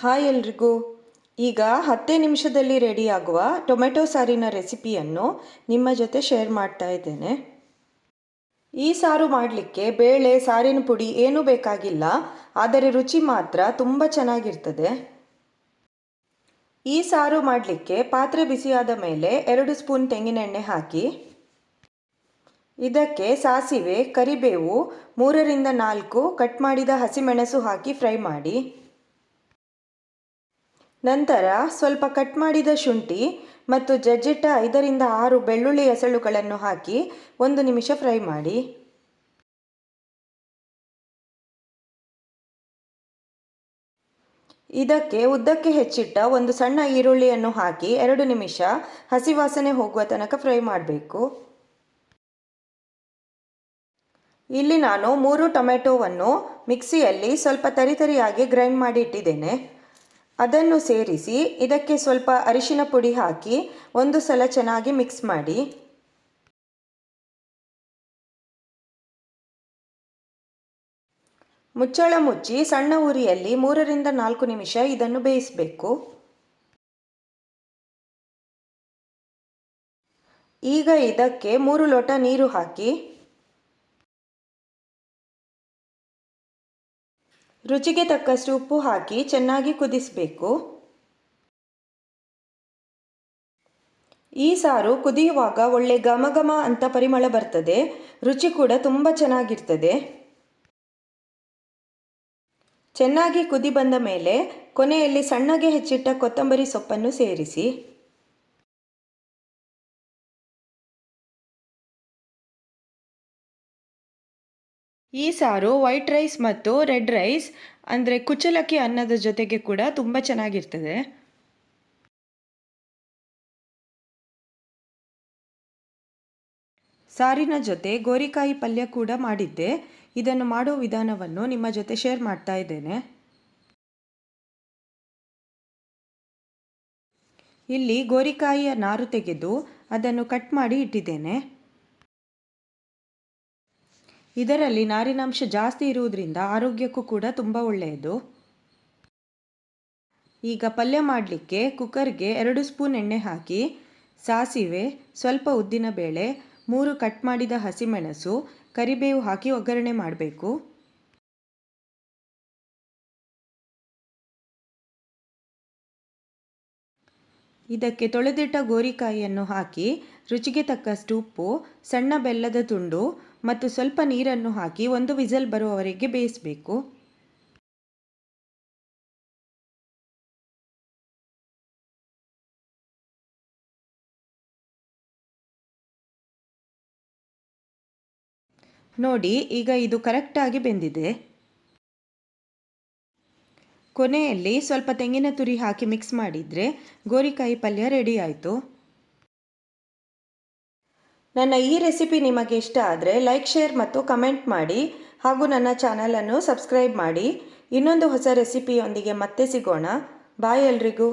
Hi ಎಲ್ರಿಗೂ. ಈಗ ಹತ್ತೇ ನಿಮಿಷದಲ್ಲಿ ರೆಡಿಯಾಗುವ ಟೊಮೆಟೊ ಸಾರಿನ ರೆಸಿಪಿಯನ್ನು ನಿಮ್ಮ ಜೊತೆ ಶೇರ್ ಮಾಡ್ತಾ ಇದ್ದೇನೆ. ಈ ಸಾರು ಮಾಡಲಿಕ್ಕೆ ಬೇಳೆ, ಸಾರಿನ ಪುಡಿ ಏನೂ ಬೇಕಾಗಿಲ್ಲ, ಆದರೆ ರುಚಿ ಮಾತ್ರ ತುಂಬ ಚೆನ್ನಾಗಿರ್ತದೆ. ಈ ಸಾರು ಮಾಡಲಿಕ್ಕೆ ಪಾತ್ರೆ ಬಿಸಿಯಾದ ಮೇಲೆ ಎರಡು ಸ್ಪೂನ್ ತೆಂಗಿನೆಣ್ಣೆ ಹಾಕಿ, ಇದಕ್ಕೆ ಸಾಸಿವೆ, ಕರಿಬೇವು ಮೂರರಿಂದ ನಾಲ್ಕು, ಕಟ್ ಮಾಡಿದ ಹಸಿಮೆಣಸು ಹಾಕಿ ಫ್ರೈ ಮಾಡಿ ನಂತರ ಸ್ವಲ್ಪ ಕಟ್ ಮಾಡಿದ ಶುಂಠಿ ಮತ್ತು ಜಜ್ಜಿಟ್ಟ ಐದರಿಂದ ಆರು ಬೆಳ್ಳುಳ್ಳಿ ಎಸಳುಗಳನ್ನು ಹಾಕಿ ಒಂದು ನಿಮಿಷ ಫ್ರೈ ಮಾಡಿ. ಇದಕ್ಕೆ ಉದ್ದಕ್ಕೆ ಹೆಚ್ಚಿಟ್ಟ ಒಂದು ಸಣ್ಣ ಈರುಳ್ಳಿಯನ್ನು ಹಾಕಿ ಎರಡು ನಿಮಿಷ ಹಸಿ ವಾಸನೆ ಹೋಗುವ ತನಕ ಫ್ರೈ ಮಾಡಬೇಕು. ಇಲ್ಲಿ ನಾನು ಮೂರು ಟೊಮೆಟೊವನ್ನು ಮಿಕ್ಸಿಯಲ್ಲಿ ಸ್ವಲ್ಪ ತರಿತರಿಯಾಗಿ ಗ್ರೈಂಡ್ ಮಾಡಿ ಇಟ್ಟಿದ್ದೇನೆ. ಅದನ್ನು ಸೇರಿಸಿ ಇದಕ್ಕೆ ಸ್ವಲ್ಪ ಅರಿಶಿನ ಪುಡಿ ಹಾಕಿ ಒಂದು ಸಲ ಚೆನ್ನಾಗಿ ಮಿಕ್ಸ್ ಮಾಡಿ. ಮುಚ್ಚಳ ಮುಚ್ಚಿ ಸಣ್ಣ ಉರಿಯಲ್ಲಿ ಮೂರರಿಂದ ನಾಲ್ಕು ನಿಮಿಷ ಇದನ್ನು ಬೇಯಿಸಬೇಕು. ಈಗ ಇದಕ್ಕೆ ಮೂರು ಲೋಟ ನೀರು ಹಾಕಿ ರುಚಿಗೆ ತಕ್ಕಷ್ಟು ಉಪ್ಪು ಹಾಕಿ ಚೆನ್ನಾಗಿ ಕುದಿಸಬೇಕು. ಈ ಸಾರು ಕುದಿಯುವಾಗ ಒಳ್ಳೆ ಘಮ ಘಮ ಅಂತ ಪರಿಮಳ ಬರ್ತದೆ. ರುಚಿ ಕೂಡ ತುಂಬ ಚೆನ್ನಾಗಿರ್ತದೆ. ಚೆನ್ನಾಗಿ ಕುದಿ ಬಂದ ಮೇಲೆ ಕೊನೆಯಲ್ಲಿ ಸಣ್ಣಗೆ ಹೆಚ್ಚಿಟ್ಟ ಕೊತ್ತಂಬರಿ ಸೊಪ್ಪನ್ನು ಸೇರಿಸಿ. ಈ ಸಾರು ವೈಟ್ ರೈಸ್ ಮತ್ತು ರೆಡ್ ರೈಸ್ ಅಂದರೆ ಕುಚ್ಚಲಕ್ಕಿ ಅನ್ನದ ಜೊತೆಗೆ ಕೂಡ ತುಂಬ ಚೆನ್ನಾಗಿರ್ತದೆ. ಸಾರಿನ ಜೊತೆ ಗೋರಿಕಾಯಿ ಪಲ್ಯ ಕೂಡ ಮಾಡಿದ್ದೆ. ಇದನ್ನು ಮಾಡುವ ವಿಧಾನವನ್ನು ನಿಮ್ಮ ಜೊತೆ ಶೇರ್ ಮಾಡ್ತಾ ಇದ್ದೇನೆ. ಇಲ್ಲಿ ಗೋರಿಕಾಯಿಯ ನಾರು ತೆಗೆದು ಅದನ್ನು ಕಟ್ ಮಾಡಿ ಇಟ್ಟಿದ್ದೇನೆ. ಇದರಲ್ಲಿ ನಾರಿನಾಂಶ ಜಾಸ್ತಿ ಇರುವುದರಿಂದ ಆರೋಗ್ಯಕ್ಕೂ ಕೂಡ ತುಂಬ ಒಳ್ಳೆಯದು. ಈಗ ಪಲ್ಯ ಮಾಡಲಿಕ್ಕೆ ಕುಕ್ಕರ್ಗೆ ಎರಡು ಸ್ಪೂನ್ ಎಣ್ಣೆ ಹಾಕಿ, ಸಾಸಿವೆ, ಸ್ವಲ್ಪ ಉದ್ದಿನ ಬೇಳೆ, ಮೂರು ಕಟ್ ಮಾಡಿದ ಹಸಿಮೆಣಸು, ಕರಿಬೇವು ಹಾಕಿ ಒಗ್ಗರಣೆ ಮಾಡಬೇಕು. ಇದಕ್ಕೆ ತೊಳೆದಿಟ್ಟ ಗೋರಿಕಾಯಿಯನ್ನು ಹಾಕಿ, ರುಚಿಗೆ ತಕ್ಕಷ್ಟು ಉಪ್ಪು, ಸಣ್ಣ ಬೆಲ್ಲದ ತುಂಡು ಮತ್ತು ಸ್ವಲ್ಪ ನೀರನ್ನು ಹಾಕಿ ಒಂದು ವಿಸಲ್ ಬರುವವರೆಗೆ ಬೇಯಿಸಬೇಕು. ನೋಡಿ, ಈಗ ಇದು ಕರೆಕ್ಟಾಗಿ ಬೆಂದಿದೆ. ಕೊನೆಯಲ್ಲಿ ಸ್ವಲ್ಪ ತೆಂಗಿನ ತುರಿ ಹಾಕಿ ಮಿಕ್ಸ್ ಮಾಡಿದರೆ ಗೋರಿಕಾಯಿ ಪಲ್ಯ ರೆಡಿ ಆಯಿತು. ನನ್ನ ಈ ರೆಸಿಪಿ ನಿಮಗೆ ಇಷ್ಟ ಆದರೆ ಲೈಕ್ ಶೇರ್ ಮತ್ತು ಕಮೆಂಟ್ ಮಾಡಿ ಹಾಗೂ ನನ್ನ ಚಾನಲನ್ನು ಸಬ್ಸ್ಕ್ರೈಬ್ ಮಾಡಿ. ಇನ್ನೊಂದು ಹೊಸ ರೆಸಿಪಿಯೊಂದಿಗೆ ಮತ್ತೆ ಸಿಗೋಣ. ಬಾಯ್ ಎಲ್ರಿಗೂ.